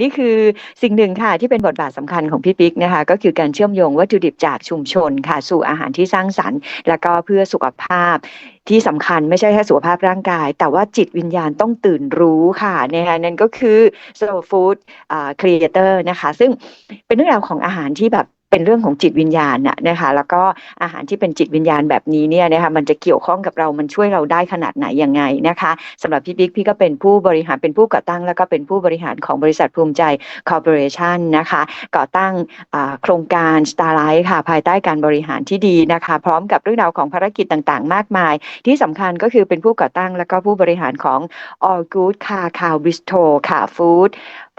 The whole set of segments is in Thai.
นี่คือสิ่งหนึ่งค่ะที่เป็นบทบาทสำคัญของพี่ปิ๊กนะคะก็คือการเชื่อมโยงวัตถุดิบจากชุมชนค่ะสู่อาหารที่สร้างสรรค์ แล้วก็เพื่อสุขภาพที่สำคัญไม่ใช่แค่สุขภาพร่างกาย แต่ว่าจิตวิญญาณต้องตื่นรู้ค่ะนะคะนั่นก็คือ Slow Food Creator นะคะ ซึ่งเป็นเรื่องราวของอาหารที่แบบ เป็นเรื่องของจิตวิญญาณน่ะนะคะแล้วก็อาหารที่เป็นจิตวิญญาณแบบนี้เนี่ยนะคะมันจะเกี่ยวข้องกับเรามันช่วยเราได้ขนาดไหนยังไงนะคะสำหรับพี่บิ๊กพี่ก็เป็นผู้บริหารเป็นผู้ก่อตั้ง แล้วก็เป็นผู้บริหารของบริษัทภูมิใจคอร์ปอเรชันนะคะก่อตั้งโครงการ Starlight ค่ะภายใต้การบริหารที่ดีนะคะพร้อมกับเรื่องราวของภารกิจต่างๆ มากมาย ที่สำคัญก็คือเป็นผู้ก่อตั้ง แล้วก็ผู้บริหารของ All Good Car Cow Bistro ค่ะ Food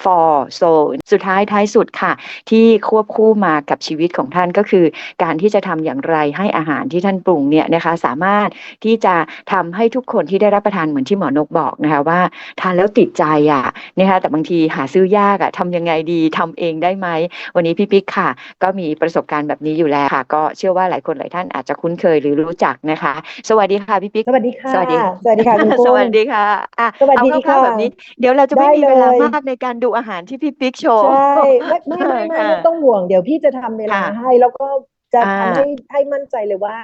for Soul สุดท้ายท้ายสุดค่ะ ที่ควบคู่มากับชีวิตของท่านก็คือ การที่จะทำอย่างไรให้อาหารที่ท่านปรุงเนี่ยนะคะสามารถที่จะทำให้ทุกคนที่ได้รับประทานเหมือนที่หมอนกบอกนะคะว่าทานแล้วติดใจอะนะคะแต่บางทีหาซื้อยากอะทำยังไงดีทำเองได้ไหม วันนี้พี่ปิ๊กค่ะ ก็มีประสบการณ์แบบนี้อยู่แล้วค่ะ ก็เชื่อว่าหลายคนหลายท่านอาจจะคุ้นเคยหรือรู้จักนะคะ สวัสดีค่ะพี่ปิ๊กสวัสดีค่ะสวัสดีสวัสดีค่ะคุณกุ้งสวัสดีค่ะอะสวัสดีเอาคค่ะร่าวๆแบบนี้ เดี๋ยวเราจะไม่ได้มีเวลาเลยมากในการดูอาหารที่พี่ปิ๊กโชว์ ใช่ไม่ไม่ไม่ไม่ค่ะไม่ต้องห่วงเดี๋ยวพี่จะทำเวลาค่ะให้ แล้วก็จะอ่าทำให้ให้มั่นใจเลยว่า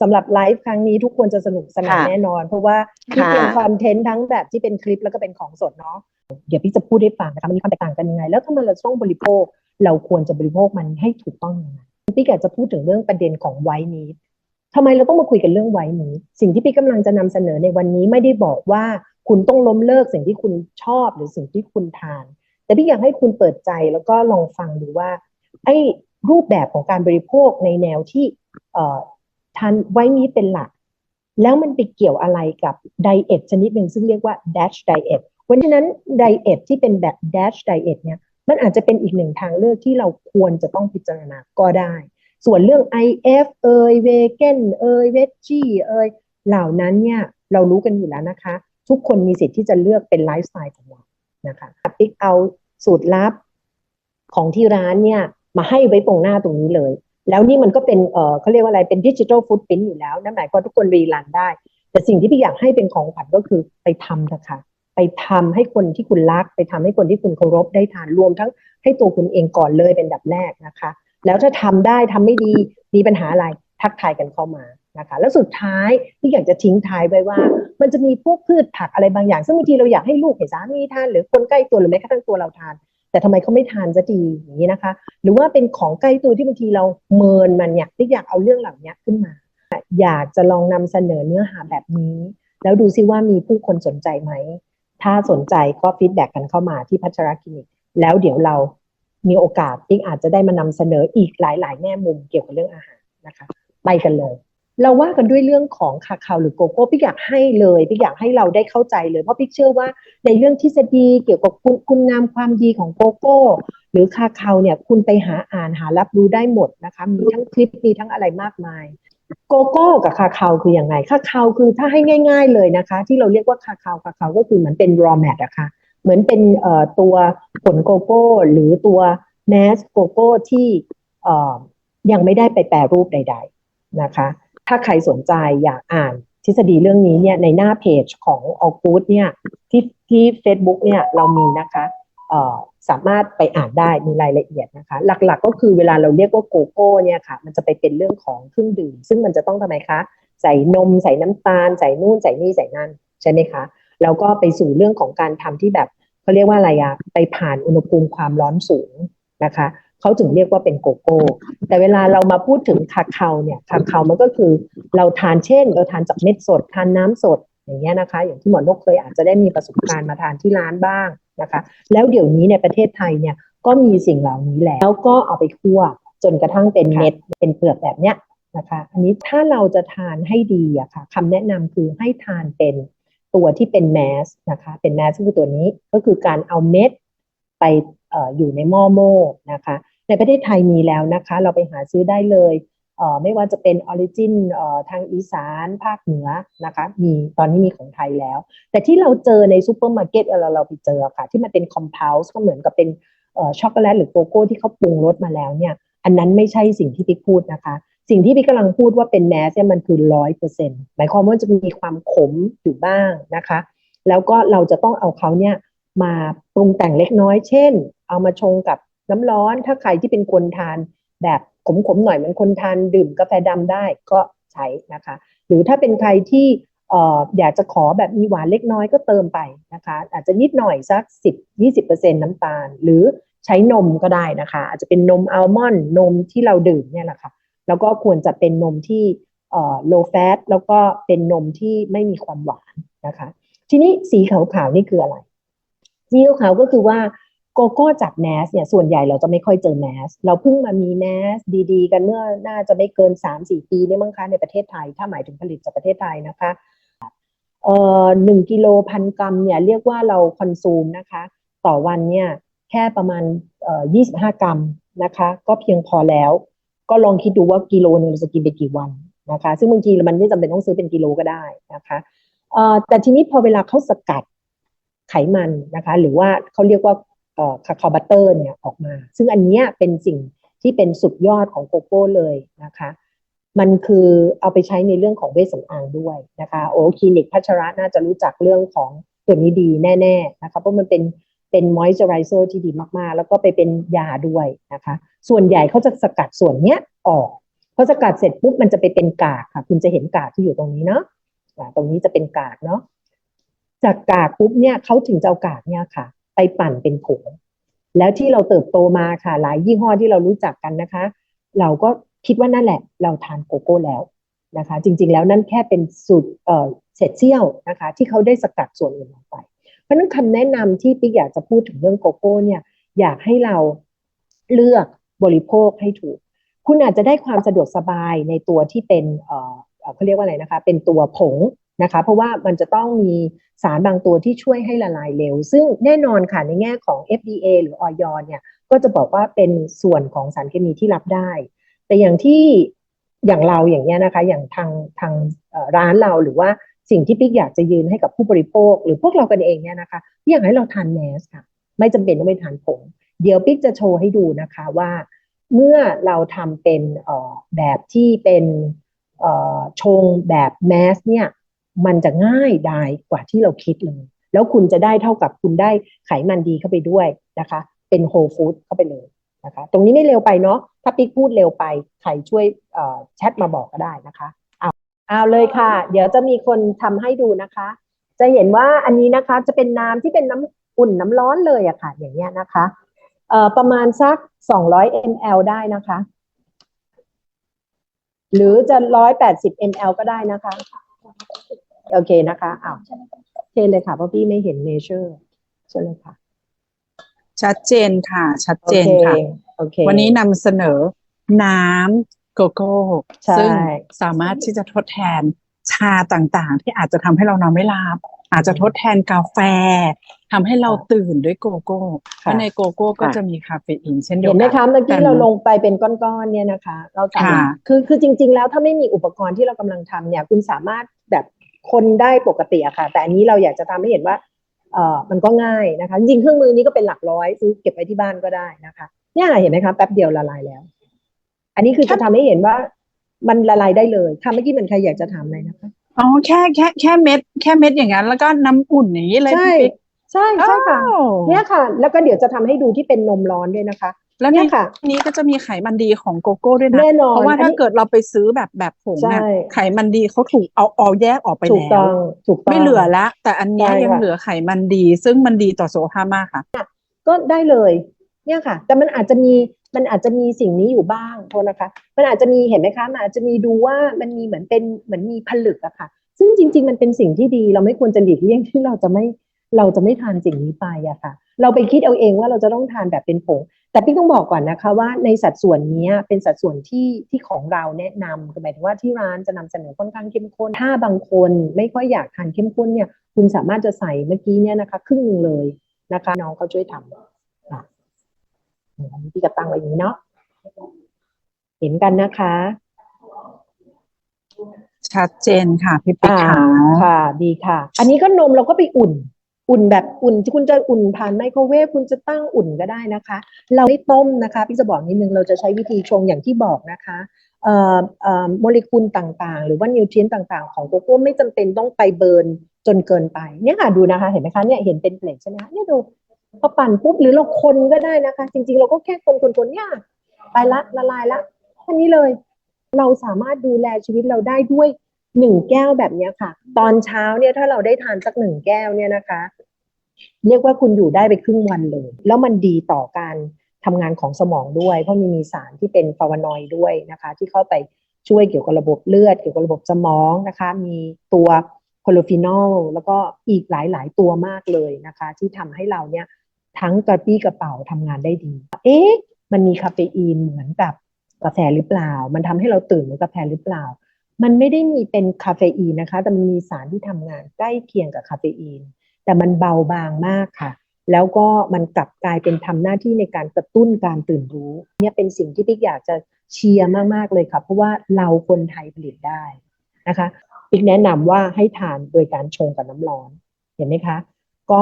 สำหรับไลฟ์ครั้งนี้ทุกคนจะสนุกสนานค่ะแน่นอน เพราะว่าพี่ค่ะเตรียมคอนเทนต์ทั้งแบบที่เป็นคลิปแล้วก็เป็นของสดเนาะเดี๋ยวพี่จะพูดให้ฟังนะคะมันมีความแตกต่างกันยังไง แล้วทำไมเราต้องบริโภค เราควรจะบริโภคมันให้ถูกต้องยังไงพี่อยากจะพูดถึงเรื่องประเด็นของไวท์มีททำไมเราต้องมาคุยกันเรื่องไวท์มีทสิ่งที่พี่กำลังจะนำเสนอในวันนี้ไม่ได้บอกว่าคุณต้องล้มเลิกสิ่งที่คุณชอบหรือสิ่งที่คุณทาน แต่พี่อยากให้คุณเปิดใจแล้วก็ลองฟังดูว่าไอ้รูปแบบของการบริโภคในแนวที่เอ่อทานไว้นี้เป็นหลัก แล้วมันไปเกี่ยวอะไรกับไดเอทชนิดหนึ่งซึ่งเรียกว่า dash diet วันฉะนั้นไดเอทที่เป็นแบบ dash diet เนี่ยมันอาจจะเป็นอีกหนึ่งทางเลือกที่เราควรจะต้องพิจารณาก็ได้ ส่วนเรื่อง IF เอยเวแกนเอยเวจจี้เอยเหล่านั้นเนี่ยเรารู้กันอยู่แล้วนะคะ ทุกคนมีสิทธิ์ที่จะเลือกเป็นไลฟ์สไตล์ของเรา นะคะปิ๊กเอาสูตรลับของที่ร้านเนี่ยมาให้ไว้ตรงหน้าตรงนี้เลย แล้วนี่มันก็เป็นเออเขาเรียกว่าอะไรเป็นดิจิทัลฟุตพิ้นอยู่แล้วนั่นหมายความว่าทุกคนรีรันได้ แต่สิ่งที่พี่อยากให้เป็นของขวัญก็คือไปทำนะคะไปทำให้คนที่คุณรัก ไปทำให้คนที่คุณเคารพได้ทานรวมทั้งให้ตัวคุณเองก่อนเลยเป็นดับแรกนะคะ แล้วถ้าทำได้ทำไม่ดีมีปัญหาอะไรทักทายกันเข้ามา นะคะแล้วสุดท้ายที่อยากจะทิ้งท้ายไว้ว่า มันจะมีพวกพืชผักอะไรบางอย่าง ซึ่งบางทีเราอยากให้ลูกเห็นสามีทาน หรือคนใกล้ตัวหรือแม้กระทั่งตัวเราทาน แต่ทำไมเขาไม่ทานสักทีอย่างนี้นะคะ หรือว่าเป็นของใกล้ตัวที่บางทีเราเมินมันอยากที่อยากเอาเรื่องเหล่านี้ขึ้นมา อยากจะลองนำเสนอเนื้อหาแบบนี้ แล้วดูซิว่ามีผู้คนสนใจไหมถ้าสนใจก็ฟีดแบ็กกันเข้ามาที่พัชรคลินิก แล้วเดี๋ยวเรามีโอกาสที่อาจจะได้มานำเสนออีกหลาย ๆ แง่มุมเกี่ยวกับเรื่องอาหารนะคะ ไปกันเลย เราว่ากันด้วยเรื่องของคาคาวหรือโกโก้พี่อยากให้เลยพี่อยากให้เราได้เข้าใจเลย เพราะพี่เชื่อว่าในเรื่องทฤษฎีเกี่ยวกับคุณคุณงามความดีของโกโก้ หรือคาคาวเนี่ยคุณไปหาอ่านหารับรู้ได้หมดนะคะ มีทั้งคลิปมีทั้งอะไรมากมาย โกโก้กับคาคาวคืออย่างไรคาคาวคือถ้าให้ง่าย ๆเลยนะคะ ที่เราเรียกว่าคาคาวคาคาวก็คือเหมือนเป็น raw mat อะค่ะเหมือนเป็นเอ่อตัวผลโกโก้ หรือตัวแมสโกโก้ที่เอ่อยังไม่ได้ไปแปรรูปใด ๆนะคะ ถ้าใครสนใจอยากอ่านทฤษฎีเรื่องนี้เนี่ยในหน้าเพจของ All Good เนี่ยที่ที่ Facebook เนี่ยเรามีนะคะเอ่อสามารถไปอ่านได้มีรายละเอียดนะคะ หลักๆก็คือเวลาเราเรียกว่าโกโก้เนี่ยค่ะ มันจะไปเป็นเรื่องของเครื่องดื่ม ซึ่งมันจะต้องทำไมคะ ใส่นมใส่น้ำตาล ใส่นู่นใส่นี่ใส่นั่นใช่ไหมคะแล้วก็ไปสู่เรื่องของการทำที่แบบเขาเรียกว่าอะไรอะไปผ่านอุณหภูมิความร้อนสูงนะคะ เขาถึงเรียกว่าเป็นโกโก้ แต่เวลาเรามาพูดถึงคาคาเนี่ยคาคามันก็คือเราทานเช่น เราทานจากเม็ดสดทานน้ำสดอย่างเงี้ยนะคะ อย่างที่หมอนกเคยอาจจะได้มีประสบการณ์มาทานที่ร้านบ้างนะคะ แล้วเดี๋ยวนี้ในประเทศไทยเนี่ยก็มีสิ่งเหล่านี้แล้วแล้วก็เอาไปคั่วจนกระทั่งเป็นเม็ดเป็นเปลือกแบบเนี้ยนะคะ อันนี้ถ้าเราจะทานให้ดีอะค่ะคำแนะนำคือให้ทานเป็นตัวที่เป็นแมสนะคะ เป็นแมสก็คือตัวนี้ก็คือการเอาเม็ดไปอออยู่ในหม้อโม่นะคะ ในประเทศไทยมีแล้วนะคะ เราไปหาซื้อได้เลยเอ่อไม่ว่าจะเป็นออริจินเอ่อทางอีสานภาคเหนือนะคะมีตอนนี้มีของไทยแล้ว แต่ที่เราเจอในซูเปอร์มาร์เก็ตเวลาเราไปเจอค่ะ ที่มันเป็นคอมเพลส์ก็เหมือนกับเป็นเอ่อช็อกโกแลตหรือโกโก้ที่เขาปรุงรสมาแล้วเนี่ย อันนั้นไม่ใช่สิ่งที่พี่พูดนะคะ สิ่งที่พี่กำลังพูดว่าเป็นแมสเนี่ยมันคือร้อยเปอร์เซ็นต์หมายความว่าจะมีความขมอยู่บ้างนะคะ แล้วก็เราจะต้องเอาเขาเนี่ยมาปรุงแต่งเล็กน้อย เช่น เอามาชงกับ น้ำร้อน ถ้าใครที่เป็นคนทานแบบขมๆหน่อยเหมือนคนทานดื่มกาแฟดำได้ก็ใช้นะคะ หรือถ้าเป็นใครที่ออยากจะขอแบบมีหวานเล็กน้อยก็เติมไปนะคะ อาจจะนิดหน่อยสัก 10-20%น้ำตาล หรือใช้นมก็ได้นะคะ อาจจะเป็นนมอัลมอนด์นมที่เราดื่มเนี่ยแหละค่ะแล้วก็ควรจะเป็นนมที่ low fat แล้วก็เป็นนมที่ไม่มีความหวานนะคะ ทีนี้สีขาวๆนี่คืออะไร สีขาวๆก็คือว่า โกโก้จากแมสเนี่ยส่วนใหญ่เราจะไม่ค่อยเจอแมส เราเพิ่งมามีแมสดีๆ กันเมื่อน่าจะไม่เกิน 3-4 ปีนี่มั้งคะในประเทศไทย ถ้าหมายถึงผลิตจากประเทศไทยนะคะเอ่อหนึ่งกิโลพันกรัมเนี่ยเรียกว่าเราคอนซูมนะคะ ต่อวันเนี่ยแค่ประมาณเอ่อ25กรัมนะคะ ก็เพียงพอแล้ว ก็ลองคิดดูว่ากิโลหนึงเราจะกินไปกี่วันนะคะ ซึ่งบางทีมันไม่จำเป็นต้องซื้อเป็นกิโลก็ได้นะคะเอ่อแต่ทีนี้พอเวลาเขาสกัดไขมันนะคะ หรือว่าเขาเรียกว่า คาคาบัตเตอร์เนี่ยออกมา ซึ่งอันนี้เป็นสิ่งที่เป็นสุดยอดของโกโก้เลยนะคะ มันคือเอาไปใช้ในเรื่องของเวชสำอางด้วยนะคะ โอคลินิกพัชระน่าจะรู้จักเรื่องของตัวนี้ดีแน่ ๆ นะคะ เพราะมันเป็นเป็นมอยส์เจอไรเซอร์ที่ดีมากๆ แล้วก็ไปเป็นยาด้วยนะคะ ส่วนใหญ่เขาจะสกัดส่วนเนี้ยออกพอสกัดเสร็จปุ๊บมันจะไปเป็นกากค่ะ คุณจะเห็นกากที่อยู่ตรงนี้เนาะตรงนี้จะเป็นกากเนาะจากกากปุ๊บเนี่ยเขาถึงจะเอากากเนี่ยค่ะ ไปปั่นเป็นผงแล้วที่เราเติบโตมาค่ะ หลายยี่ห้อที่เรารู้จักกันนะคะ เราก็คิดว่านั่นแหละ เราทานโกโก้แล้วนะคะ จริงๆแล้วนั่นแค่เป็นสูตรเอ่อเศษเสี้ยวนะคะ ที่เขาได้สกัดส่วนอื่นออกไป เพราะนั้นคำแนะนำที่ปิ๊กอยากจะพูดถึงเรื่องโกโก้เนี่ยอยากให้เราเลือกบริโภคให้ถูก คุณอาจจะได้ความสะดวกสบายในตัวที่เป็นเอ่อเขาเรียกว่าอะไรนะคะ เป็นตัวผง นะคะ เพราะว่ามันจะต้องมีสารบางตัวที่ช่วยให้ละลายเร็ว ซึ่งแน่นอนค่ะในแง่ของ FDA หรือออยเนี่ยก็จะบอกว่าเป็นส่วนของสารเคมีที่รับได้ แต่อย่างที่อย่างเราอย่างเงี้ยนะคะ อย่างทางทางร้านเราหรือว่าสิ่งที่ปิ๊กอยากจะยืนให้กับผู้บริโภค หรือพวกเรากันเองเนี่ยนะคะพี่อยากให้เราทานแมสค่ะ ไม่จำเป็นต้องไปทานผงเดี๋ยวปิ๊กจะโชว์ให้ดูนะคะว่า เมื่อเราทำเป็นแบบที่เป็นชงแบบแมสเนี่ย มันจะง่ายดายกว่าที่เราคิดเลย แล้วคุณจะได้เท่ากับคุณได้ไขมันดีเข้าไปด้วยนะคะ เป็นโฮลฟู้ดเข้าไปเลยนะคะ ตรงนี้ไม่เร็วไปเนาะถ้าปิ๊กพูดเร็วไปใครช่วยแชทมาบอกก็ได้นะคะเอาเอาเลยค่ะ เดี๋ยวจะมีคนทำให้ดูนะคะ จะเห็นว่าอันนี้นะคะจะเป็นน้ำที่เป็นน้ำอุ่นน้ำร้อนเลยอะค่ะ อย่างเงี้ยนะคะเอ่อประมาณสัก 200 ml ได้นะคะ หรือจะ 180 ml ก็ได้นะคะ โอเคนะคะอ้าวเทเลยค่ะเพราะพี่ไม่เห็นเมเชอร์ใช่เลยค่ะ ชัดเจนค่ะ ชัดโอเจนเคค่ะโอเควันนี้นำเสนอน้ำโกโก้ใช่ซึ่งสามารถที่จะทดแทนชาต่างๆ ที่อาจจะทำให้เรานอนไม่หลับอาจจะทดแทนกาแฟทำให้เราตื่นด้วยโกโก้เพราะในโกโก้ก็จะมีคาเฟอีนเช่นเดียเห็วนไหมกัคะนเมื่อกี้กันเราลงไปเป็นก้อนๆเนี่ยนะคะ เราสามารถค่ะคือคือจริง ๆ แล้วถ้าไม่มีอุปกรณ์ที่เรากำลังทำเนี่ย คุณสามารถแบบ คนได้ปกติอะค่ะ แต่อันนี้เราอยากจะทำให้เห็นว่าเอ่อมันก็ง่ายนะคะ จริงๆเครื่องมือนี้ก็เป็นหลักร้อยซื้อเก็บไว้ที่บ้านก็ได้นะคะเนี่ยเห็นไหมคะแป๊บเดียวละลายแล้ว อันนี้คือจะทำให้เห็นว่ามันละลายได้เลยค่ะเมื่อกี้มันใครอยากจะถามอะไรนะคะอ๋อแค่แค่แค่เม็ดแค่เม็ดอย่างนั้น แล้วก็น้ำอุ่นอย่างนี้เลยใช่พี่ปิ๊กใช่ใช่ค่ะอ้าวเนี่ยค่ะ แล้วก็เดี๋ยวจะทำให้ดูที่เป็นนมร้อนด้วยนะคะ แล้วในเนี่ยค่ะนี้ก็จะมีไขมันดีของโกโก้ด้วยนะแน่นอนเพราะว่าอันถ้านี้เกิดเราไปซื้อแบบแบบผงใช่นะไขมันดีเขาถูกเอาเอาแยกออกไปถูกแล้ต้วองถูกต้องไม่เหลือละ แต่อันเนี้ยใช่ยังค่ะเหลือไขมันดี ซึ่งมันดีต่อสุขภาพมากค่ะ ก็ได้เลยเนี่ยค่ะ แต่มันอาจจะมีมันอาจจะมีสิ่งนี้อยู่บ้างโทษนะคะ มันอาจจะมีเห็นไหมคะมันอาจจะมีดูว่ามันมีเหมือนเป็นเหมือนมีผลึกอะค่ะ ซึ่งจริง ๆ มันเป็นสิ่งที่ดีเราไม่ควรจะหลีกเลี่ยงที่เราจะไม่เราจะไม่ทานสิ่งนี้ไปอะค่ะ เราไปคิดเอาเองว่าเราจะต้องทานแบบเป็นผง แต่พี่ต้องบอกก่อนนะคะว่าในสัดส่วนเนี้ยเป็นสัดส่วนที่ที่ของเราแนะนำคือหมายถึงว่าที่ร้านจะนำเสนอค่อนข้างเข้มข้น ถ้าบางคนไม่ค่อยอยากทานเข้มข้นเนี่ย คุณสามารถจะใส่เมื่อกี้เนี่ยนะคะครึ่งหนึ่งเลยนะคะ น้องเขาช่วยทำอะอันนี้พี่ก็ตั้งไว้อย่างนี้เนาะเห็นกันนะคะ ชัดเจนค่ะพี่ปิ๊กอ่าค่ะค่ะ ดีค่ะ อันนี้ก็นมเราก็ไปอุ่น อุ่นแบบอุ่นที่คุณจะอุ่นผ่านไมโครเวฟคุณจะตั้งอุ่นก็ได้นะคะ เราไม่ต้มนะคะพี่จะบอกนิดนึงเราจะใช้วิธีชงอย่างที่บอกนะคะเอ่อเอ่อโมเลกุลต่างๆ หรือว่านิวเทรียนต่างๆ ของโกโก้ไม่จำเป็นต้องไปเบิร์นจนเกินไปเนี่ยค่ะดูนะคะเห็นไหมคะเนี่ยเห็นเป็นเกล็ดใช่ไหมคะเนี่ยดูพอปั่นปุ๊บหรือเราคนก็ได้นะคะ จริงๆ เราก็แค่คนคนคนเนี่ยไปละละลายละแค่นี้เลย เราสามารถดูแลชีวิตเราได้ด้วยหนึ่งแก้วแบบนี้ค่ะ ตอนเช้าเนี่ยถ้าเราได้ทานสักหนึ่งแก้วเนี่ยนะคะ เรียกว่าคุณอยู่ได้ไปครึ่งวันเลย แล้วมันดีต่อการทำงานของสมองด้วย เพราะมันมีสารที่เป็นฟลาวานอยด์ด้วยนะคะ ที่เข้าไปช่วยเกี่ยวกับระบบเลือด เกี่ยวกับระบบสมองนะคะ มีตัวโพลิฟีนอลแล้วก็อีกหลาย ๆ ตัวมากเลยนะคะ ที่ทำให้เราเนี่ยทั้งกระปี้กระเป๋าทำงานได้ดี เอ๊ะ มันมีคาเฟอีนเหมือนกับกาแฟหรือเปล่า มันทำให้เราตื่นเหมือนกาแฟหรือเปล่า มันไม่ได้มีเป็นคาเฟอีนนะคะ แต่มันมีสารที่ทำงานใกล้เคียงกับคาเฟอีน แต่มันเบาบางมากค่ะ แล้วก็มันกลับกลายเป็นทำหน้าที่ในการกระตุ้นการตื่นรู้ เนี่ยเป็นสิ่งที่ปิ๊กอยากจะเชียร์มากๆเลยค่ะ เพราะว่าเราคนไทยผลิตได้นะคะปิ๊กแนะนำว่าให้ทานโดยการชงกับน้ำร้อน เห็นไหมคะ ก็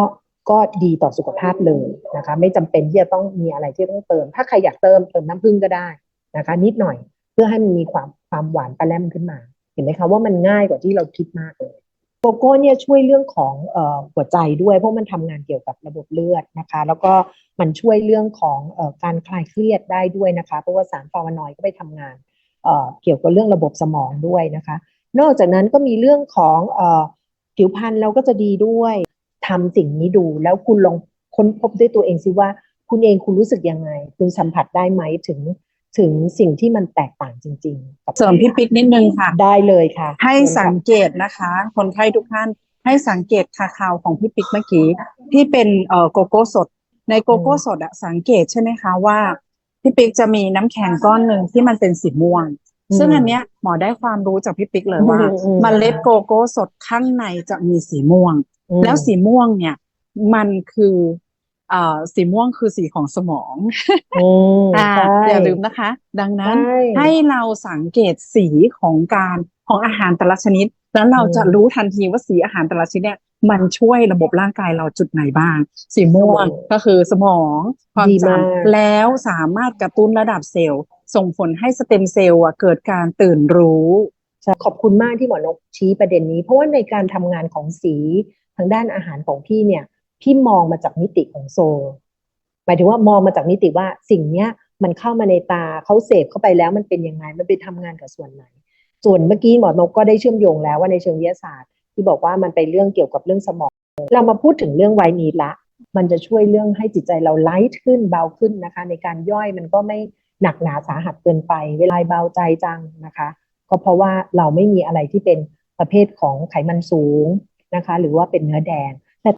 ก็ดีต่อสุขภาพเลยนะคะ ไม่จำเป็นที่จะต้องมีอะไรที่ต้องเติม ถ้าใครอยากเติมเติมน้ำผึ้งก็ได้นะคะ นิดหน่อยเพื่อให้มันมีความความหวานปลาแรมขึ้นมา เห็นไหมคะว่ามันง่ายกว่าที่เราคิดมากเลย โกโก้เนี่ยช่วยเรื่องของหัวใจด้วย เพราะมันทำงานเกี่ยวกับระบบเลือดนะคะ แล้วก็มันช่วยเรื่องของอการคลายเครียดได้ด้วยนะคะ เพราะว่าสารฟลาวานอยด์ก็ไปทำงานเกี่ยวกับเรื่องระบบสมองด้วยนะคะ นอกจากนั้นก็มีเรื่องของผิวพรรณเราก็จะดีด้วยทำสิ่งนี้ดู แล้วคุณลองค้นพบด้วยตัวเองสิว่า คุณเองคุณรู้สึกยังไง คุณสัมผัสได้ไหมถึง ถึงสิ่งที่มันแตกต่างจริงๆกับเสริมพี่ปิ๊กนิดนึงค่ะ ได้เลยค่ะ ให้เชิญค่ะสังเกตนะคะ คนไข้ทุกท่านให้สังเกตคาคาวของพี่ปิ๊กเมื่อกี้ที่เป็นเอ่อโกโก้สด ในโกโก้สดอะสังเกตใช่ไหมคะว่าพี่ปิ๊กจะมีน้ำแข็งก้อนหนึ่งที่มันเป็นสีม่วง ซึ่งอันเนี้ยหมอได้ความรู้จากพี่ปิ๊กเลยว่าอืมอืมเมล็ดโกโก้สดข้างในจะมีสีม่วงอืมแล้วสีม่วงเนี่ยมันคือเอ่อ สีม่วงคือสีของสมองอืมอ่าใช่อย่าลืมนะคะ ดังนั้นใช่ให้เราสังเกตสีของการของอาหารแต่ละชนิด แล้วเราอืมจะรู้ทันทีว่าสีอาหารแต่ละชนิดเนี่ยมันช่วยระบบร่างกายเราจุดไหนบ้าง สีม่วงสมองก็คือสมองความดีจมากำแล้วสามารถกระตุ้นระดับเซลล์ ส่งผลให้สเต็มเซลล์อะเกิดการตื่นรู้ใช่ขอบคุณมากที่หมอนกชี้ประเด็นนี้ เพราะว่าในการทำงานของสีทางด้านอาหารของพี่เนี่ย พี่มองมาจากมิติของโซลหมายถึงว่ามองมาจากมิติว่าสิ่งเนี้ยมันเข้ามาในตาเขาเสพเข้าไปแล้วมันเป็นยังไงมันไปทำงานกับส่วนไหน ส่วนเมื่อกี้หมอนกก็ได้เชื่อมโยงแล้วว่าในเชิงวิทยาศาสตร์ ที่บอกว่ามันเป็นเรื่องเกี่ยวกับเรื่องสมอง เรามาพูดถึงเรื่องไวนีดละ มันจะช่วยเรื่องให้จิตใจเราไลท์ขึ้นเบาขึ้นนะคะ ในการย่อยมันก็ไม่หนักหนาสาหัสเกินไปเวลาเบาใจจังนะคะ ก็เพราะว่าเราไม่มีอะไรที่เป็นประเภทของไขมันสูงนะคะ หรือว่าเป็นเนื้อแดง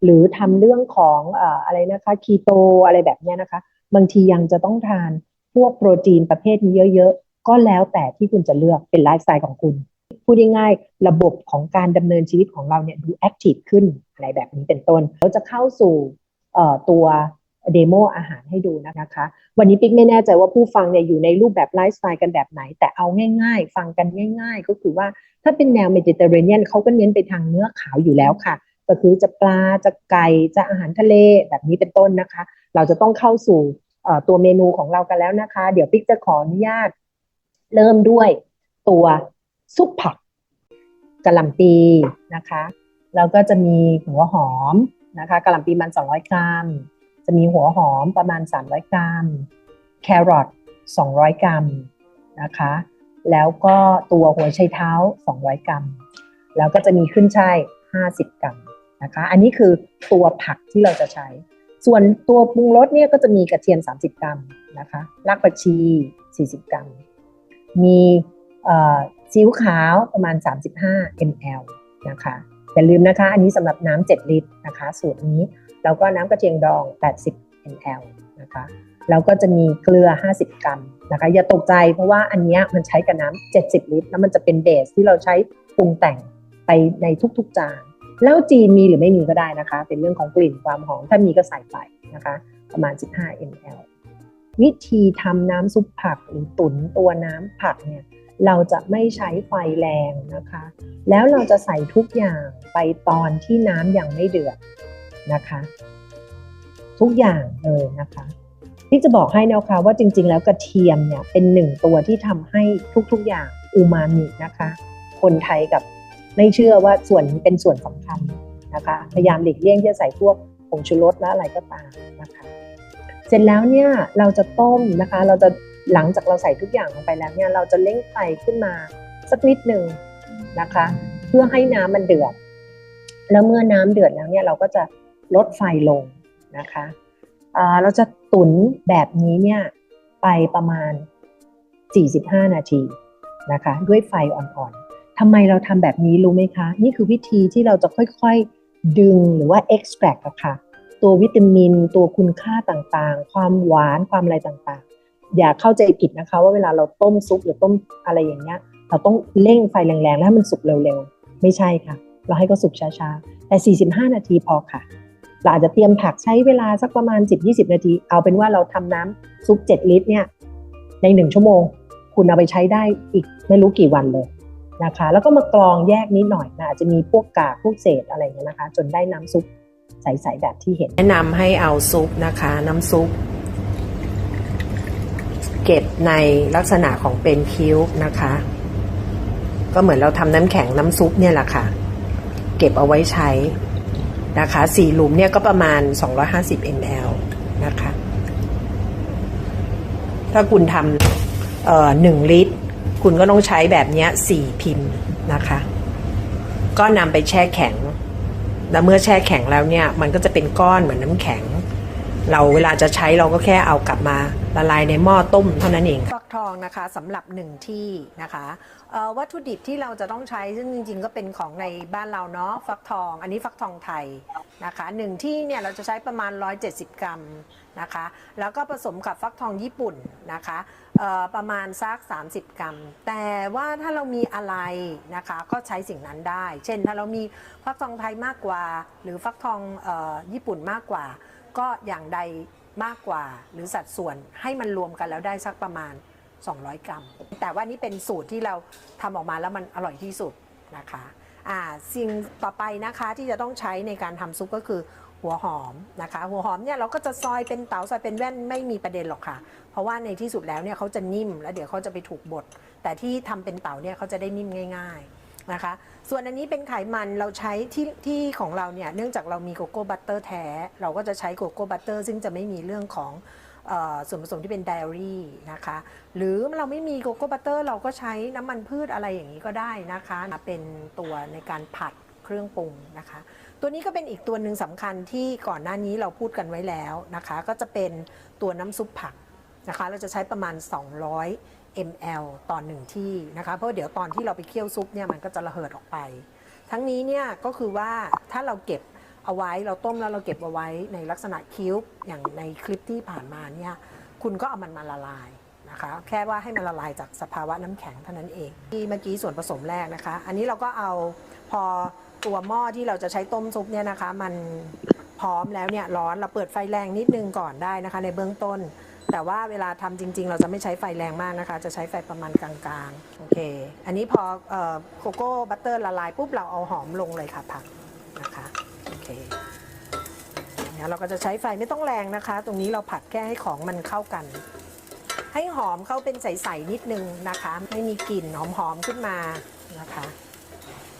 หรือทำเรื่องของอะไรนะคะคีโตอะไรแบบนี้นะคะ บางทียังจะต้องทานพวกโปรตีนประเภทนี้เยอะ ๆ ก็แล้วแต่ที่คุณจะเลือกเป็นไลฟ์สไตล์ของคุณพูดง่ายๆระบบของการดำเนินชีวิตของเราเนี่ยดูแอคทีฟขึ้นอะไรแบบนี้เป็นต้นเราจะเข้าสู่ตัวเดโมอาหารให้ดูนะคะ วันนี้ปิ๊กไม่แน่ใจว่าผู้ฟังเนี่ยอยู่ในรูปแบบไลฟ์สไตล์กันแบบไหน แต่เอาง่าย ๆ ฟังกันง่าย ๆ ก็คือว่าถ้าเป็นแนวเมดิเตอร์เรเนียนเขาก็เน้นไปทางเนื้อขาวอยู่แล้วค่ะ ก็คือจะปลาจะไก่จะอาหารทะเลแบบนี้เป็นต้นนะคะ เราจะต้องเข้าสู่ตัวเมนูของเรากันแล้วนะคะ เดี๋ยวปิ๊กจะขออนุญาต เริ่มด้วยตัวซุปผักกะหล่ำปีนะคะแล้วก็จะมีหัวหอมนะคะกะหล่ำปีมัน 200 กรัม จะมีหัวหอมประมาณ 300 กรัม แครอท200 กรัมนะคะ แล้วก็ตัวหัวไชเท้า 200 กรัม แล้วก็จะมีขึ้นช่าย50 กรัม นะคะ อันนี้คือตัวผักที่เราจะใช้ ส่วนตัวปรุงรสเนี่ยก็จะมีกระเทียม 30 กรัมนะคะรากผักชี 40 กรัม มีซีอิ๊วขาวประมาณ 35 ml นะคะอย่าลืมนะคะ อันนี้สำหรับน้ำ7ลิตรนะคะ สูตรนี้แล้วก็น้ำกระเทียมดอง 80 ml นะคะแล้วก็จะมีเกลือ 50 กรัมนะคะ อย่าตกใจเพราะว่าอันนี้มันใช้กับน้ำ70 ลิตร แล้วมันจะเป็นเบสที่เราใช้ปรุงแต่งไปในทุกๆจาน เหล้าจีนมีหรือไม่มีก็ได้นะคะ เป็นเรื่องของกลิ่นความหอม ถ้ามีก็ใส่ไปนะคะ ประมาณ 15 ml วิธีทำน้ำซุปผักหรือตุ๋นตัวน้ำผักเนี่ยเราจะไม่ใช้ไฟแรงนะคะ แล้วเราจะใส่ทุกอย่างไปตอนที่น้ำยังไม่เดือดนะคะ ทุกอย่างเลยนะคะ ที่จะบอกให้นะคะว่าจริง ๆ แล้วกระเทียมเนี่ยเป็นหนึ่งตัวที่ทำให้ทุกๆอย่างอูมามินะคะ คนไทยกับ ไม่เชื่อว่าส่วนนี้เป็นส่วนสำคัญนะคะพยายามหลีกเลี่ยงที่จะใส่พวกผงชูรสและอะไรก็ตามนะคะเสร็จแล้วเนี่ยเราจะต้มนะคะ เราจะหลังจากเราใส่ทุกอย่างลงไปแล้วเนี่ยเราจะเร่งไฟขึ้นมาสักนิดหนึ่งนะคะ เพื่อให้น้ำมันเดือด แล้วเมื่อน้ำเดือดแล้วเนี่ยเราก็จะลดไฟลงนะคะเราจะตุ๋นแบบนี้เนี่ยไปประมาณ 45 นาทีนะคะ ด้วยไฟอ่อนๆ ทำไมเราทำแบบนี้รู้ไหมคะ นี่คือวิธีที่เราจะค่อยๆ ดึงหรือว่า extract อะค่ะ ตัววิตามิน ตัวคุณค่าต่างๆ ความหวานความอะไรต่างๆ อย่าเข้าใจผิดนะคะ ว่าเวลาเราต้มซุปหรือต้มอะไรอย่างเงี้ย เราต้องเร่งไฟแรงๆ แล้วให้มันสุกเร็วๆ ไม่ใช่ค่ะ เราให้เขาสุกช้าๆ แต่ 45 นาทีพอค่ะ เราอาจจะเตรียมผักใช้เวลาสักประมาณ 10-20 นาที เอาเป็นว่าเราทำน้ำซุป 7 ลิตรเนี่ยใน 1 ชั่วโมง คุณเอาไปใช้ได้อีกไม่รู้กี่วันเลย นะคะ แล้วก็มากรองแยกนิดหน่อยนะอาจจะมีพวกกากพวกเศษอะไรเงี้ยนะคะ จนได้น้ำซุปใสๆแบบที่เห็น แนะนำให้เอาซุปนะคะ น้ำซุป เก็บในลักษณะของเป็นคิ้วนะคะ ก็เหมือนเราทำน้ำแข็งน้ำซุปเนี่ยแหละค่ะ เก็บเอาไว้ใช้นะคะสี่หลุมเนี่ยก็ประมาณ 250 ml นะคะ ถ้าคุณทำหนึ่งลิตร คุณก็ต้องใช้แบบนี้สี่พิมพ์นะคะ ก็นำไปแช่แข็ง แล้วเมื่อแช่แข็งแล้วเนี่ย มันก็จะเป็นก้อนเหมือนน้ำแข็ง เราเวลาจะใช้เราก็แค่เอากลับมาละลายในหม้อต้มเท่านั้นเองฟักทองนะคะสำหรับหนึ่งที่นะคะวัตถุดิบที่เราจะต้องใช้ซึ่งจริง ๆ ก็เป็นของในบ้านเราเนาะฟักทอง อันนี้ฟักทองไทยนะคะหนึ่งที่เนี่ยเราจะใช้ประมาณ 170 กรัมนะคะ แล้วก็ผสมกับฟักทองญี่ปุ่นนะคะ ประมาณสัก 30 กรัม แต่ว่าถ้าเรามีอะไรนะคะก็ใช้สิ่งนั้นได้ เช่นถ้าเรามีฟักทองไทยมากกว่า หรือฟักทองออญี่ปุ่นมากกว่า ก็อย่างใดมากกว่า หรือสัดส่วนให้มันรวมกันแล้วได้สักประมาณ 200 กรัม แต่ว่านี่เป็นสูตรที่เราทำออกมาแล้วมันอร่อยที่สุดนะคะอ่าสิ่งต่อไปนะคะที่จะต้องใช้ในการทำซุปก็คือหัวหอมนะคะ หัวหอมเนี่ยเราก็จะซอยเป็นเต๋าซอยเป็นแว่นไม่มีประเด็นหรอกค่ะ เพราะว่าในที่สุดแล้วเนี่ยเขาจะนิ่มแล้วเดี๋ยวเขาจะไปถูกบดแต่ที่ทำเป็นเต๋าเนี่ยเขาจะได้นิ่มง่ายๆนะคะ ส่วนอันนี้เป็นไขมันเราใช้ที่ที่ของเราเนี่ยเนื่องจากเรามีโกโก้บัตเตอร์แท้เราก็จะใช้โกโก้บัตเตอร์ซึ่งจะไม่มีเรื่องของส่วนผสมที่เป็นไดอารี่นะคะ หรือเราไม่มีโกโก้บัตเตอร์ เราก็ใช้น้ำมันพืชอะไรอย่างนี้ก็ได้นะคะเป็นตัวในการผัดเครื่องปรุงนะคะ ตัวนี้ก็เป็นอีกตัวหนึ่งสำคัญที่ก่อนหน้านี้เราพูดกันไว้แล้วนะคะ ก็จะเป็นตัวน้ำซุปผัก นะคะเราจะใช้ประมาณ 200 ml ต่อหนึ่งที่นะคะเพราะเดี๋ยวตอนที่เราไปเคี่ยวซุปเนี่ยมันก็จะระเหิดออกไป ทั้งนี้เนี่ยก็คือว่าถ้าเราเก็บเอาไว้เราต้มแล้วเราเก็บเอาไว้ในลักษณะคิ้วอย่างในคลิปที่ผ่านมาเนี่ยคุณก็เอามันมาละลายนะคะแค่ว่าให้มันละลายจากสภาวะน้ำแข็งเท่านั้นเองที่เมื่อกี้ส่วนผสมแรกนะคะ อันนี้เราก็เอาพอตัวหม้อที่เราจะใช้ต้มซุปเนี่ยนะคะ มันพร้อมแล้วเนี่ยร้อนเราเปิดไฟแรงนิดนึงก่อนได้นะคะ ในเบื้องต้น แต่ว่าเวลาทำจริง ๆ เราจะไม่ใช้ไฟแรงมากนะคะ จะใช้ไฟประมาณกลางๆ โอเค อันนี้พอเอ่อโกโก้บัตเตอร์ละลายปุ๊บเราเอาหอมลงเลยค่ะผักนะคะ โอเคเดี๋ยวเราก็จะใช้ไฟไม่ต้องแรงนะคะ ตรงนี้เราผัดแค่ให้ของมันเข้ากัน ให้หอมเข้าเป็นใสๆนิดนึงนะคะ ไม่มีกลิ่นหอมๆขึ้นมานะคะ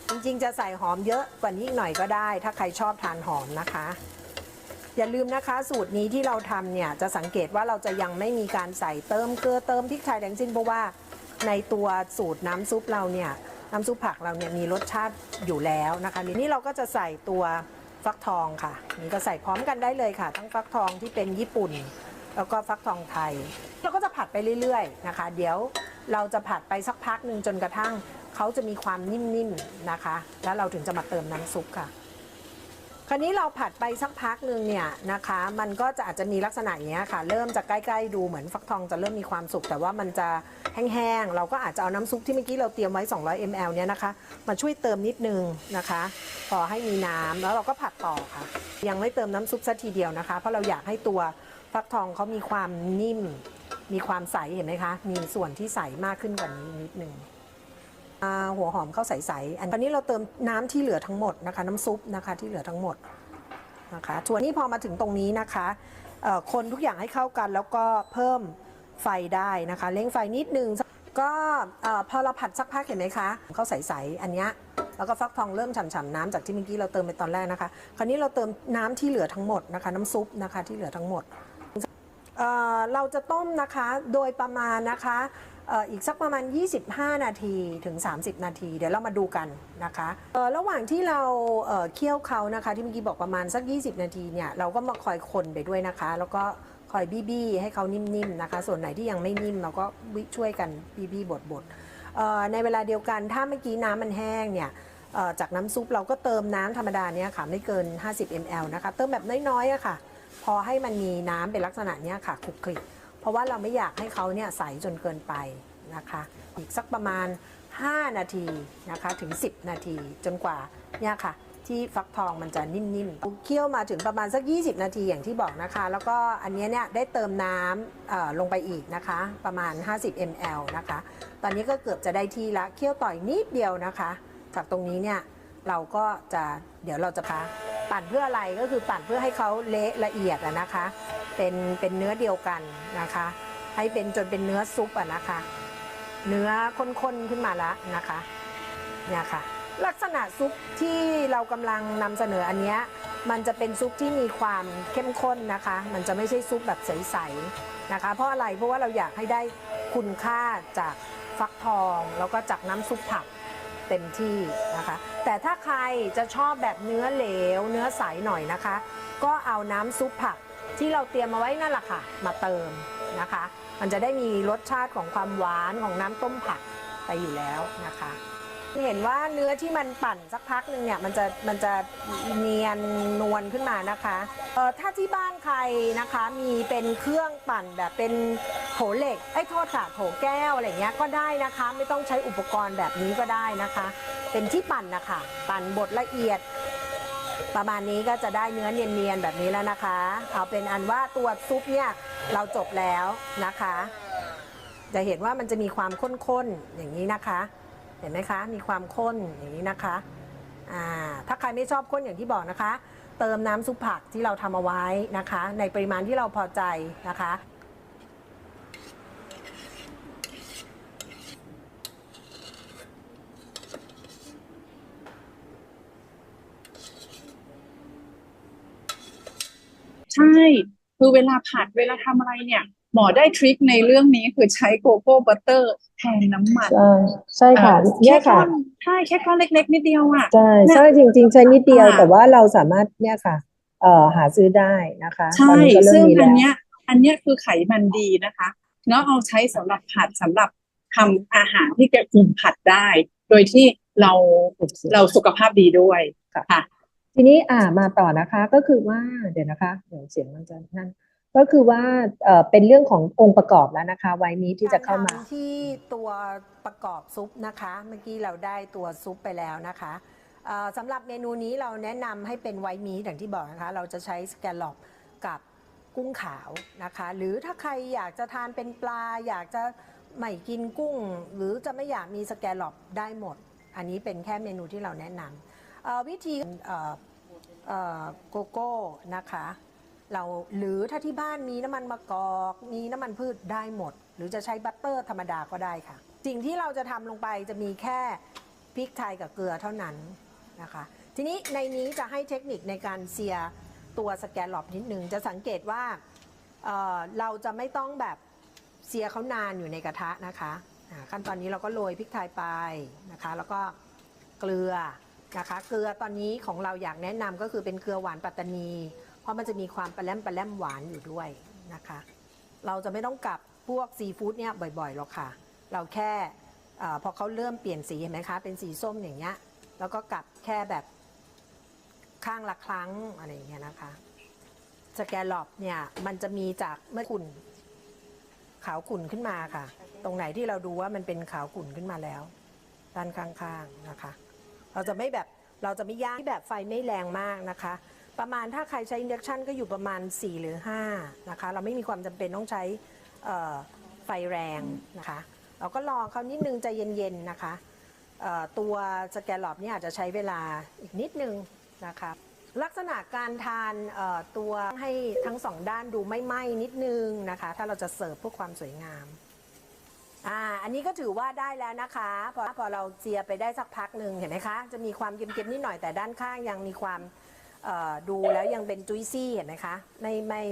จริงๆจะใส่หอมเยอะกว่านี้อีกหน่อยก็ได้ ถ้าใครชอบทานหอมนะคะ อย่าลืมนะคะสูตรนี้ที่เราทำเนี่ยจะสังเกตว่าเราจะยังไม่มีการใส่เติมเกลือเติมพริกไทยแดงสิ้นเพราะว่าในตัวสูตรน้ำซุปเราเนี่ยน้ำซุปผักเราเนี่ยมีรสชาติอยู่แล้วนะคะทีนี้เราก็จะใส่ตัวฟักทองค่ะ นี่ก็ใส่พร้อมกันได้เลยค่ะ ทั้งฟักทองที่เป็นญี่ปุ่น แล้วก็ฟักทองไทยเราก็จะผัดไปเรื่อยๆนะคะ เดี๋ยวเราจะผัดไปสักพักหนึ่งจนกระทั่งเขาจะมีความนิ่มๆนะคะ แล้วเราถึงจะมาเติมน้ำซุปค่ะ คราวนี้เราผัดไปสักพักหนึ่งเนี่ยนะคะ มันก็จะอาจจะมีลักษณะอย่างเงี้ยค่ะ เริ่มจะใกล้ๆดูเหมือนฟักทองจะเริ่มมีความสุกแต่ว่ามันจะแห้งๆเราก็อาจจะเอาน้ำซุปที่เมื่อกี้เราเตรียมไว้ 200 ml เนี่ยนะคะมาช่วยเติมนิดนึงนะคะ พอให้มีน้ำแล้วเราก็ผัดต่อค่ะ ยังไม่เติมน้ำซุปซะทีเดียวนะคะ เพราะเราอยากให้ตัวฟักทองเขามีความนิ่ม มีความใสเห็นไหมคะ มีส่วนที่ใสมากขึ้นกว่านี้นิดนึงอ่า หัวหอมเข้าใสๆอันนี้เราเติมน้ำที่เหลือทั้งหมดนะคะ น้ำซุปนะคะที่เหลือทั้งหมดนะคะส่วนนี้พอมาถึงตรงนี้นะคะคนทุกอย่างให้เข้ากันแล้วก็เพิ่มไฟได้นะคะเร่งไฟนิดนึงก็พอเราผัดสักพักเห็นไหมคะเขาใสๆอันนี้แล้วก็ฟักทองเริ่มฉ่ำๆน้ำจากที่เมื่อกี้เราเติมไปตอนแรกนะคะ คราวนี้เราเติมน้ำที่เหลือทั้งหมดนะคะ น้ำซุปนะคะที่เหลือทั้งหมดเเราจะต้มนะคะโดยประมาณนะคะ เอ่ออีกสักประมาณ 25 นาทีถึง 30 นาที เดี๋ยวเรามาดูกันนะคะเอ่อระหว่างที่เราเอ่อเคี่ยวเขานะคะ ที่เมื่อกี้บอกประมาณสัก 20 นาทีเนี่ยเราก็มาคอยคนไปด้วยนะคะ แล้วก็คอยบี้ๆให้เขานิ่มๆนะคะ ส่วนไหนที่ยังไม่นิ่มเราก็ช่วยกันบี้ๆบดๆเอ่อในเวลาเดียวกันถ้าเมื่อกี้น้ำมันแห้งเนี่ยเอ่อจากน้ำซุปเราก็เติมน้ำธรรมดาเนี่ยค่ะไม่เกิน 50 ml นะคะ เติมแบบน้อยๆอะค่ะ พอให้มันมีน้ำเป็นลักษณะเนี้ยค่ะคลุกคลิก เพราะว่าเราไม่อยากให้เขาเนี่ยใสจนเกินไปนะคะอีกสักประมาณ 5 นาทีนะคะถึง 10 นาทีจนกว่าเนี่ยค่ะ ที่ฟักทองมันจะนิ่มๆเคี่ยวมาถึงประมาณสัก 20 นาทีอย่างที่บอกนะคะ แล้วก็อันนี้เนี่ยได้เติมน้ำลงไปอีกนะคะ ประมาณ 50 ml นะคะ ตอนนี้ก็เกือบจะได้ที่ละเคี่ยวต่อยนิดเดียวนะคะ จากตรงนี้เนี่ย เราก็จะเดี๋ยวเราจะพาปั่นเพื่ออะไรก็คือปั่นเพื่อให้เขาเละละเอียดอะนะคะ เป็นเป็นเนื้อเดียวกันนะคะ ให้เป็นจนเป็นเนื้อซุปอะนะคะ เนื้อข้นๆขึ้นมาแล้วนะคะเนี่ยค่ะ ลักษณะซุปที่เรากำลังนำเสนออันเนี้ยมันจะเป็นซุปที่มีความเข้มข้นนะคะ มันจะไม่ใช่ซุปแบบใสๆนะคะ เพราะอะไรเพราะว่าเราอยากให้ได้คุณค่าจากฟักทองแล้วก็จากน้ำซุปผัก เต็มที่นะคะ แต่ถ้าใครจะชอบแบบเนื้อเหลว เนื้อใสหน่อยนะคะ ก็เอาน้ำซุปผักที่เราเตรียมมาไว้นั่นแหละค่ะ มาเติมนะคะ มันจะได้มีรสชาติของความหวานของน้ำต้มผักไปอยู่แล้วนะคะ เห็นว่าเนื้อที่มันปั่นสักพักหนึ่งเนี่ยมันจะมันจะเนียนนวลขึ้นมานะคะเออถ้าที่บ้านใครนะคะมีเป็นเครื่องปั่นแบบเป็นโถเหล็กไอ้ยโทษค่ะโถแก้วอะไรเงี้ยก็ได้นะคะ ไม่ต้องใช้อุปกรณ์แบบนี้ก็ได้นะคะ เป็นที่ปั่นนะคะปั่นบดละเอียด ประมาณนี้ก็จะได้เนื้อเนียนๆแบบนี้แล้วนะคะ เอาเป็นอันว่าตัวซุปเนี่ยเราจบแล้วนะคะ จะเห็นว่ามันจะมีความข้นๆอย่างนี้นะคะ เห็นไหมคะ มีความข้นอย่างนี้นะคะอ่าถ้าใครไม่ชอบข้นอย่างที่บอกนะคะ เติมน้ำซุปผักที่เราทำเอาไว้นะคะ ในปริมาณที่เราพอใจนะคะใช่ คือเวลาผัดเวลาทำอะไรเนี่ย หมอได้ทริคในเรื่องนี้คือใช้โกโก้บัตเตอร์แทนน้ำมัน ใช่ใช่ค่ะเอ่อเนี่ยแค่ก้ค่ะอนใช่แค่ก้อนเล็ก ๆ นิดเดียวอะใช่เนี่ยใช่จริง ๆ ใช้นิดเดียวอ่าแต่ว่าเราสามารถเนี่ยค่ะเอ่อหาซื้อได้นะคะตอใช่นนี้ก็เริ่ซึ่มงมีอัแล้นวเนี้ย อันเนี้ยคือไขมันดีนะคะแล้วเอาใช้สำหรับผัดสำหรับทำอาหารที่แกกลุ่มผัดได้ โดยที่เราเราสุขภาพดีด้วยค่ะค่ะ ทีนี้อ่ามาต่อนะคะก็คือว่าเดี๋ยวนะคะเดี๋ยวเสียงมันจะนั่น ก็คือว่าเป็นเรื่องขององค์ประกอบแล้วนะคะ ไว้นี้ที่จะเข้ามาที่ตัวประกอบซุปนะคะ เมื่อกี้เราได้ตัวซุปไปแล้วนะคะสำหรับเมนูนี้เราแนะนำให้เป็นไวมีอย่างที่บอกนะคะ เราจะใช้สแกลลอปกับกุ้งขาวนะคะ หรือถ้าใครอยากจะทานเป็นปลา อยากจะไม่กินกุ้ง หรือจะไม่อยากมีสแกลลอปได้หมด อันนี้เป็นแค่เมนูที่เราแนะนำวิธีโกโก้นะคะ เราหรือถ้าที่บ้านมีน้ำมันมะกอก มีน้ำมันพืชได้หมด หรือจะใช้บัตเตอร์ธรรมดาก็ได้ค่ะ สิ่งที่เราจะทำลงไปจะมีแค่พริกไทยกับเกลือเท่านั้นนะคะ ทีนี้ในนี้จะให้เทคนิคในการเซียตัวสแกนหลอบนิดนึงจะสังเกตว่าเเราจะไม่ต้องแบบเซียเขานานอยู่ในกระทะนะคะขั้นตอนนี้เราก็โรยพริกไทยไปนะคะ แล้วก็เกลือนะคะ เกลือตอนนี้ของเราอยากแนะนำก็คือเป็นเกลือหวานปัตตานี เพราะมันจะมีความปลาแรมปลาแรมหวานอยู่ด้วยนะคะ เราจะไม่ต้องกลับพวกซีฟู้ดเนี่ยบ่อยๆหรอกค่ะ เราแค่อพอเขาเริ่มเปลี่ยนสีเห็นไหมคะ เป็นสีส้มอย่างเงี้ยแล้วก็กลับแค่แบบข้างละครั้งอะไรอย่างเงี้ยนะคะสแกลลอปเนี่ยมันจะมีจากเมื่อขุ่นขาวขุ่นขึ้นมาค่ะ ตรงไหนที่เราดูว่ามันเป็นขาวขุ่นขึ้นมาแล้ว ด้านข้างๆนะคะ เราจะไม่แบบเราจะไม่ย่างที่แบบไฟไม่แรงมากนะคะ ประมาณถ้าใครใช้อินดักชันก็อยู่ประมาณ 4 หรือ5นะคะ เราไม่มีความจำเป็นต้องใช้เอ่อไฟแรงนะคะ เราก็รอเขานิดนึงใจเย็นๆนะคะเอ่อตัวสแกลลอปเนี่ยอาจจะใช้เวลาอีกนิดนึงนะคะลักษณะการทานเอ่อตัวให้ทั้งสองด้านดูไม่ไหม้นิดนึงนะคะ ถ้าเราจะเสิร์ฟเพื่อความสวยงาม อ่า อันนี้ก็ถือว่าได้แล้วนะคะ พอพอเราเจียไปได้สักพักหนึ่งเห็นไหมคะ จะมีความเค็มๆนิดหน่อยแต่ด้านข้างยังมีความ เอ่อดูแล้วยังเป็นจุยซี่เห็นไหมคะไม่ไม่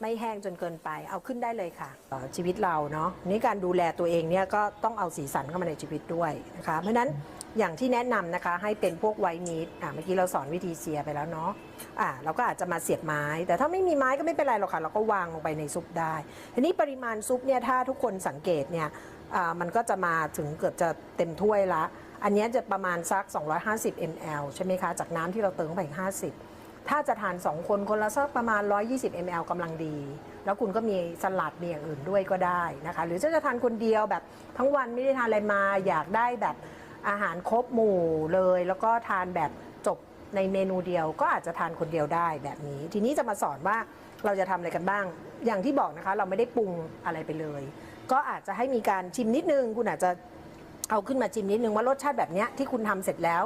ไม่แห้งจนเกินไป เอาขึ้นได้เลยค่ะเอ่อชีวิตเราเนาะนี่การดูแลตัวเองเนี่ยก็ต้องเอาสีสันเข้ามาในชีวิตด้วยนะคะ เพราะฉะนั้นอย่างที่แนะนำนะคะ ให้เป็นพวกไวท์มีดอ่าเมื่อกี้เราสอนวิธีเสียไปแล้วเนาะอ่าเราก็อาจจะมาเสียบไม้ แต่ถ้าไม่มีไม้ก็ไม่เป็นไรหรอกค่ะ เราก็วางลงไปในซุปได้ทีนี้ปริมาณซุปเนี่ยถ้าทุกคนสังเกตเนี่ยอ่ามันก็จะมาถึงเกือบจะเต็มถ้วยละ อันนี้จะประมาณสัก 250 ml ใช่ไหมคะ จากน้ำที่เราเติมเข้าไปอีก50 ถ้าจะทาน 2 คนคนละสักประมาณ 120 ml กำลังดี แล้วคุณก็มีสลัดมีอย่างอื่นด้วยก็ได้นะคะ หรือจะจะทานคนเดียวแบบทั้งวันไม่ได้ทานอะไรมาอยากได้แบบอาหารครบหมู่เลย แล้วก็ทานแบบจบในเมนูเดียวก็อาจจะทานคนเดียวได้แบบนี้ ทีนี้จะมาสอนว่าเราจะทำอะไรกันบ้าง อย่างที่บอกนะคะ เราไม่ได้ปรุงอะไรไปเลย ก็อาจจะให้มีการชิมนิดนึง คุณอาจจะ เอาขึ้นมาชิมนิดนึงว่ารสชาติแบบเนี้ยที่คุณทำเสร็จแล้ว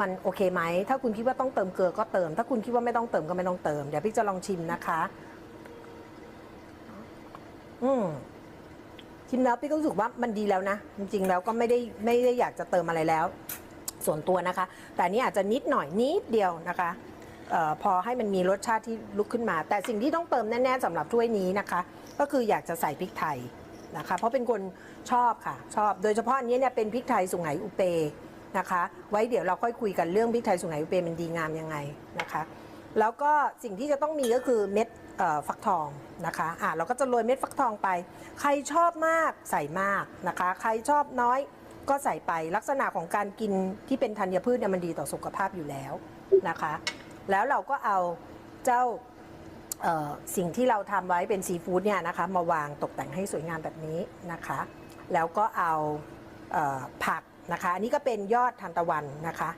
มันโอเคไหม ถ้าคุณคิดว่าต้องเติมเกลือก็เติม ถ้าคุณคิดว่าไม่ต้องเติมก็ไม่ต้องเติม เดี๋ยวพี่จะลองชิมนะคะ อืมชิมแล้วพี่ก็รู้สึกว่ามันดีแล้วนะ จริงๆแล้วก็ไม่ได้ไม่ได้อยากจะเติมอะไรแล้ว ส่วนตัวนะคะ แต่นี้อาจจะนิดหน่อยนิดเดียวนะคะออพอให้มันมีรสชาติที่ลุกขึ้นมา แต่สิ่งที่ต้องเติมแน่ๆสำหรับถ้วยนี้นะคะ ก็คืออยากจะใส่พริกไทย นะคะ เพราะเป็นคนชอบค่ะ ชอบโดยเฉพาะอันนี้เนี่ยเป็นพริกไทยสุไหงอุเปนะคะ ไว้เดี๋ยวเราค่อยคุยกันเรื่องพริกไทยสุไหงอุเปมันดีงามยังไงนะคะ แล้วก็สิ่งที่จะต้องมีก็คือเม็ดฟักทองนะคะอะเราก็จะโรยเม็ดฟักทองไป ใครชอบมากใส่มากนะคะ ใครชอบน้อยก็ใส่ไปลักษณะของการกินที่เป็นธัญพืชเนี่ยมันดีต่อสุขภาพอยู่แล้วนะคะ แล้วเราก็เอาเจ้า สิ่งที่เราทำไว้เป็นซีฟู้ดเนี่ยนะคะมาวางตกแต่งให้สวยงามแบบนี้นะคะ แล้วก็เอาเออผักนะคะ อันนี้ก็เป็นยอดทานตะวันนะคะ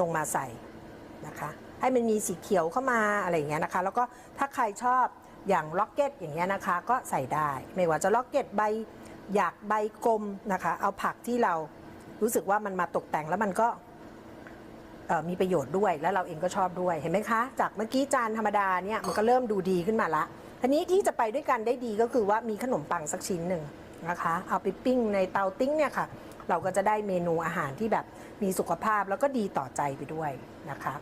ลงมาใส่นะคะ ให้มันมีสีเขียวเข้ามาอะไรอย่างเงี้ยนะคะ แล้วก็ถ้าใครชอบอย่างล็อกเก็ตอย่างเงี้ยนะคะก็ใส่ได้ ไม่ว่าจะล็อกเก็ตใบหยากใบกลมนะคะ เอาผักที่เรารู้สึกว่ามันมาตกแต่งแล้วมันก็ มีประโยชน์ด้วย แล้วเราเองก็ชอบด้วยเห็นไหมคะ จากเมื่อกี้จานธรรมดาเนี่ยมันก็เริ่มดูดีขึ้นมาละทีนี้ที่จะไปด้วยกันได้ดีก็คือว่ามีขนมปังสักชิ้นหนึ่งนะคะ เอาไปปิ้งในเตาติ้งเนี่ยค่ะ เราก็จะได้เมนูอาหารที่แบบมีสุขภาพแล้วก็ดีต่อใจไปด้วยนะคะ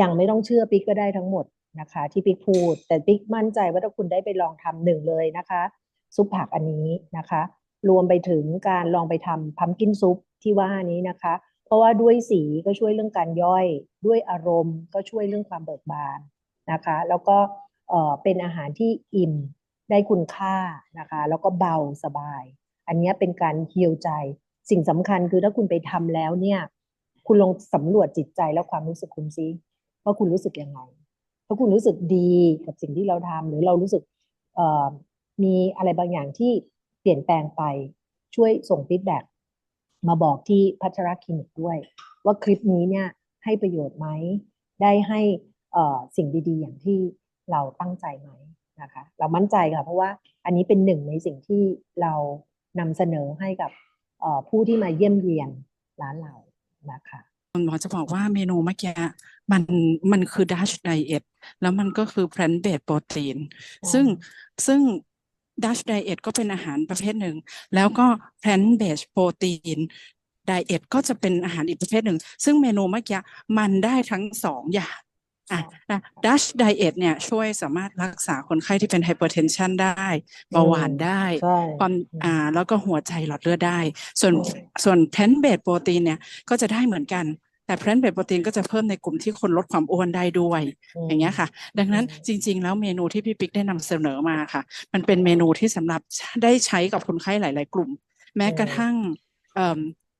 ยังไม่ต้องเชื่อปิ๊กก็ได้ทั้งหมดนะคะ ที่ปิ๊กพูด แต่ปิ๊กมั่นใจว่าถ้าคุณได้ไปลองทำหนึ่งเลยนะคะ ซุปผักอันนี้นะคะ รวมไปถึงการลองไปทำพัมกินซุปที่ว่านี้นะคะ เพราะว่าด้วยสีก็ช่วยเรื่องการย่อย ด้วยอารมณ์ก็ช่วยเรื่องความเบิกบานนะคะ แล้วก็เป็นอาหารที่อิ่มได้คุณค่านะคะ แล้วก็เบาสบาย อันนี้เป็นการเฮีลใจ สิ่งสำคัญคือถ้าคุณไปทำแล้วเนี่ย คุณลองสำรวจจิตใจและความรู้สึกคุณซิว่าคุณรู้สึกยังไงถ้าคุณรู้สึกดีกับสิ่งที่เราทำหรือเรารู้สึกมีอะไรบางอย่างที่เปลี่ยนแปลงไปช่วยส่งฟีดแบ็ก มาบอกที่พัชรคลินิกด้วย ว่าคลิปนี้เนี่ยให้ประโยชน์ไหมได้ให้เอ่อสิ่งดีๆ อย่างที่เราตั้งใจไหมนะคะเรามั่นใจค่ะเพราะว่าอันนี้เป็นหนึ่งในสิ่งที่เรานำเสนอให้กับเอ่อผู้ที่มาเยี่ยมเยียนร้านเรานะคะหมอจะบอกว่าเมนูเมื่อกี้มันมันคือดัชไดเอทแล้วมันก็คือ plant based protein ซึ่งซึ่ง ดัชไดเอทก็เป็นอาหารประเภทหนึ่ง แล้วก็ plant based protein ไดเอทก็จะเป็นอาหารอีกประเภทหนึ่ง ซึ่งเมนูเมื่อกี้มันได้ทั้งสองอย่างอะนะดัชไดเอทเนี่ยช่วยสามารถรักษาคนไข้ที่เป็น hypertension ได้เบาหวานได้ใช่ความอ่าแล้วก็หัวใจหลอดเลือดได้ ส่วนส่วน plant based protein เนี่ยก็จะได้เหมือนกัน แต่ plant based protein ก็จะเพิ่มในกลุ่มที่คนลดความอ้วนได้ด้วย อย่างเงี้ยค่ะ ดังนั้นจริง ๆ แล้วเมนูที่พี่ปิ๊กได้นำเสนอมาค่ะ มันเป็นเมนูที่สำหรับได้ใช้กับคนไข้หลาย ๆ กลุ่ม แม้กระทั่งเอิ่ม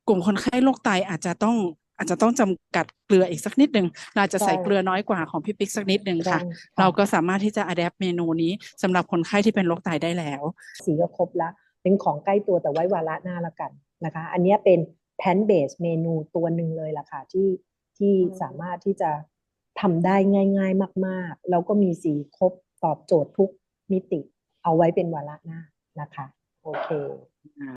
กลุ่มคนไข้โรคไตอาจจะต้องอาจจะต้องจำกัดเกลืออีกสักนิดหนึ่งเราอาจจะใส่ใช่เกลือน้อยกว่าของพี่ปิ๊กสักนิดหนึ่งค่ะใช่เราก็สามารถที่จะอัดแอปเมนูนี้สำหรับคนไข้ที่เป็นโรคไตได้แล้ว สีก็ครบละเป็นของใกล้ตัวแต่ไว้วาระหน้าละกันนะคะ อันเนี้ยเป็น แพนเบสเมนูตัวหนึ่งเลยล่ะค่ะที่ที่สามารถที่จะทำได้ง่าย ๆ มาก ๆ แล้วก็มีสีครบตอบโจทย์ทุกมิติ เอาไว้เป็นวาระหน้านะคะ โอเค